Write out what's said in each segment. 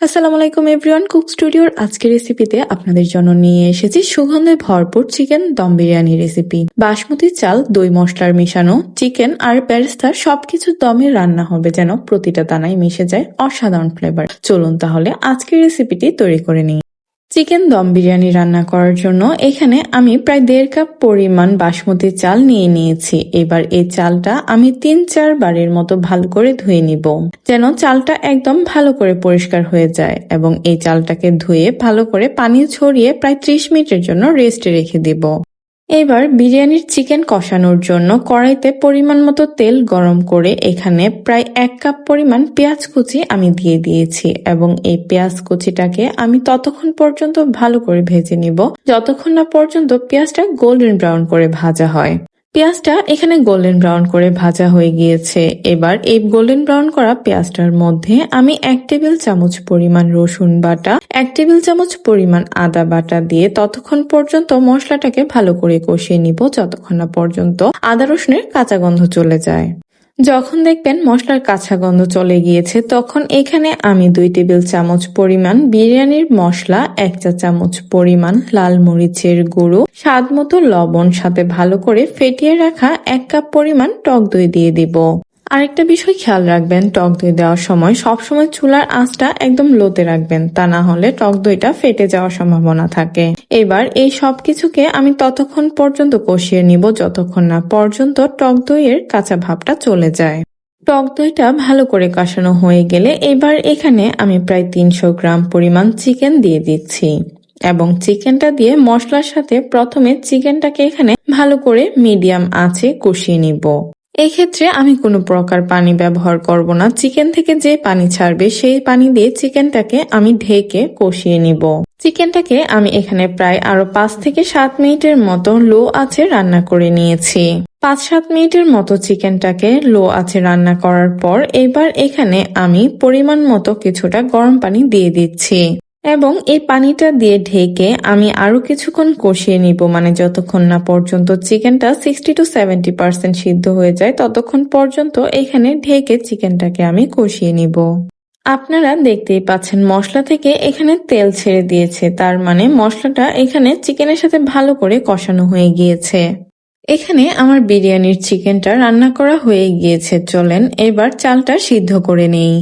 আসসালামু আলাইকুম everyone cook স্টুডিওর আজকের রেসিপিতে আপনাদের জন্য নিয়ে এসেছি সুগন্ধে ভরপুর চিকেন দম বিরিয়ানি রেসিপি বাসমতি চাল, দই মশলার মিশানো চিকেন আর প্যারেস্তা সবকিছু দমে রান্না হবে যেন প্রতিটা দানায় মিশে যায় অসাধারণ ফ্লেভার চলুন তাহলে আজকের রেসিপিটি তৈরি করে নিই। চিকেন দম বিরিয়ানি রান্না করার জন্য এখানে আমি প্রায় দেড় কাপ পরিমাণ বাসমতি চাল নিয়ে নিয়েছি। এবার এই চালটা আমি তিন চার বারের মতো ভালো করে ধুয়ে নিব, যেন চালটা একদম ভালো করে পরিষ্কার হয়ে যায় এবং এই চালটাকে ধুয়ে ভালো করে পানি ছড়িয়ে প্রায় ত্রিশ মিনিটের জন্য রেস্টে রেখে দিব। এবার বিরিয়ানির চিকেন কষানোর জন্য কড়াইতে পরিমাণ মতো তেল গরম করে এখানে প্রায় এক কাপ পরিমাণ পেঁয়াজ কুচি আমি দিয়ে দিয়েছি এবং এই পেঁয়াজ কুচিটাকে আমি ততক্ষণ পর্যন্ত ভালো করে ভেজে নিব, যতক্ষণ না পর্যন্ত পেঁয়াজটা গোল্ডেন ব্রাউন করে ভাজা হয়। পেঁয়াজটা এখানে গোল্ডেন ব্রাউন করে ভাজা হয়ে গিয়েছে। এবার এই গোল্ডেন ব্রাউন করা পেঁয়াজটার মধ্যে আমি এক টেবিল চামচ পরিমাণ রসুন বাটা, এক টেবিল চামচ পরিমাণ আদা বাটা দিয়ে ততক্ষণ পর্যন্ত মশলাটাকে ভালো করে কষিয়ে নিব যতক্ষণ না পর্যন্ত আদা রসুনের কাঁচা গন্ধ চলে যায়। যখন দেখবেন মশলার কাঁচা গন্ধ চলে গিয়েছে, তখন এখানে আমি দুই টেবিল চামচ পরিমাণ বিরিয়ানির মশলা, এক চা চামচ পরিমাণ লাল মরিচের গুঁড়ো স্বাদ মতো লবণ সাথে ভালো করে ফেটিয়ে রাখা এক কাপ পরিমাণ টক দই দিয়ে দিব। আরেকটা বিষয় খেয়াল রাখবেন, টক দই দেওয়ার সময় সবসময় চুলার আঁচটা একদম লোতে রাখবেন, তা না হলে টক দইটা ফেটে যাওয়ার সম্ভাবনা থাকে। এবার এই সব কিছুকে আমি ততক্ষণ পর্যন্ত কষিয়ে নিব, যতক্ষণ না পর্যন্ত টক দইয়ের কাঁচা ভাবটা চলে যায়। টক দইটা ভালো করে কষানো হয়ে গেলে এবার এখানে আমি প্রায় তিনশো গ্রাম পরিমাণ চিকেন দিয়ে দিচ্ছি। এবং চিকেনটা দিয়ে মশলার সাথে প্রথমে চিকেনটাকে এখানে ভালো করে মিডিয়াম আঁচে কষিয়ে নিব। এক্ষেত্রে আমি কোনো প্রকার পানি ব্যবহার করব না। চিকেন থেকে যে পানি ছাড়বে, সেই পানি দিয়ে চিকেনটাকে আমি ঢেকে কষিয়ে নিব। চিকেনটাকে আমি এখানে প্রায় আরও পাঁচ থেকে সাত মিনিটের মতো লো আছে রান্না করে নিয়েছি। পাঁচ সাত মিনিটের মতো চিকেনটাকে লো আছে রান্না করার পর এবার এখানে আমি পরিমাণ মতো কিছুটা গরম পানি দিয়ে দিচ্ছি। এবং এই পানিটা দিয়ে ঢেকে আমি আরও কিছুক্ষণ কষিয়ে নিব। মানে যতক্ষণ না পর্যন্ত চিকেনটা সিক্সটি টু সেভেন্টি পার্সেন্ট সিদ্ধ হয়ে যায়, ততক্ষণ পর্যন্ত এখানে ঢেকে চিকেনটাকে আমি কষিয়ে নিব। আপনারা দেখতেই পাচ্ছেন মশলা থেকে এখানে তেল ছেড়ে দিয়েছে। তার মানে মশলাটা এখানে চিকেনের সাথে ভালো করে কষানো হয়ে গিয়েছে। এখানে আমার বিরিয়ানির চিকেনটা রান্না করা হয়ে গিয়েছে। চলেন এবার চালটা সিদ্ধ করে নেই।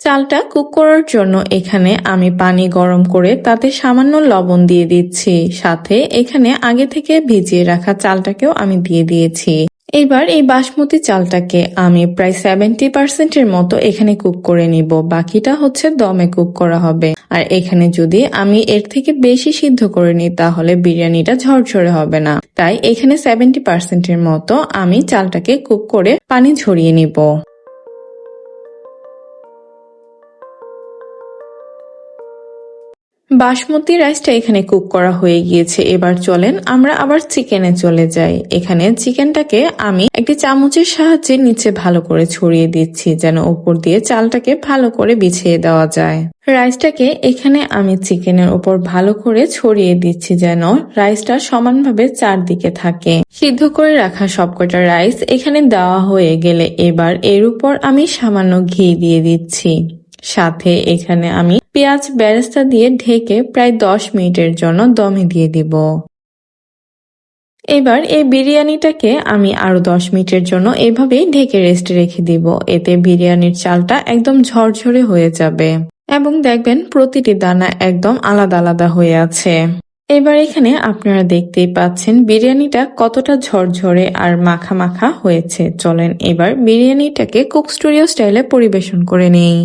চালটা কুক করার জন্য এখানে আমি পানি গরম করে তাতে সামান্য লবণ দিয়ে দিচ্ছি। সাথে এখানে আগে থেকে ভিজিয়ে রাখা চালটাকেও আমি দিয়ে দিয়েছি। এবার এই বাসমতি চালটাকে আমি প্রায় সেভেন্টি পার্সেন্টের মতো এখানে কুক করে নিব। বাকিটা হচ্ছে দমে কুক করা হবে। আর এখানে যদি আমি এর থেকে বেশি সিদ্ধ করে নিই, তাহলে বিরিয়ানিটা ঝরঝরে হবে না। তাই এখানে সেভেন্টি পার্সেন্টের মতো আমি চালটাকে কুক করে পানি ঝরিয়ে নিব। বাসমতি রাইসটা এখানে কুক করা হয়ে গিয়েছে। এবার চলেন আমরা আবার চিকেনে চলে যাই। এখানে চিকেনটাকে আমি একটি চামচের সাহায্যে নিচে ভালো করে ছড়িয়ে দিচ্ছি, যেন উপর দিয়ে চালটাকে ভালো করে বিছিয়ে দেওয়া যায়। রাইসটাকে এখানে আমি চিকেনের উপর ভালো করে ছড়িয়ে দিচ্ছি, যেন রাইসটা সমানভাবে চারদিকে থাকে। সিদ্ধ করে রাখা সবকটা রাইস এখানে দেওয়া হয়ে গেলে এবার এর উপর আমি সামান্য ঘি দিয়ে দিচ্ছি। সাথে এখানে আমি পেঁয়াজ ব্যারেস্তা দিয়ে ঢেকে প্রায় দশ মিনিটের জন্য দমে দিয়ে দিব। এবার এই বিরিয়ানিটাকে আমি আরও দশ মিনিটের জন্য এভাবেই ঢেকে রেস্টে রেখে দিব। এতে বিরিয়ানির চালটা একদম ঝরঝরে হয়ে যাবে এবং দেখবেন প্রতিটি দানা একদম আলাদা আলাদা হয়ে আছে। এবার এখানে আপনারা দেখতেই পাচ্ছেন বিরিয়ানিটা কতটা ঝরঝরে আর মাখা মাখা হয়েছে। চলেন এবার বিরিয়ানিটাকে কুক স্টুডিও স্টাইলে পরিবেশন করে নেই।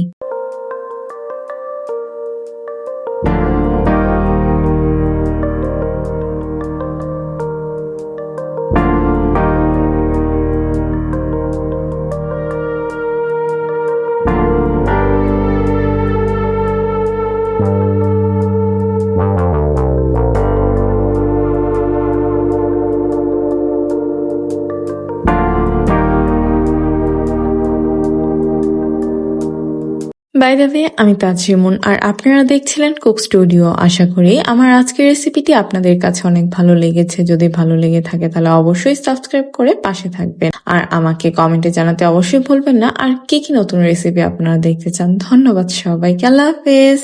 বাই দ্য ওয়ে আমি তাজরিমুন আর আপনারা দেখছিলেন কুক স্টুডিও আশা করি আমার আজকের রেসিপিটি আপনাদের কাছে অনেক ভালো লেগেছে। যদি ভালো লেগে থাকে, তাহলে অবশ্যই সাবস্ক্রাইব করে পাশে থাকবেন। আর আমাকে কমেন্টে জানাতে অবশ্যই ভুলবেন না। আর কি কি নতুন রেসিপি আপনারা দেখতে চান? ধন্যবাদ সবাইকে। আল্লাহ হাফেজ।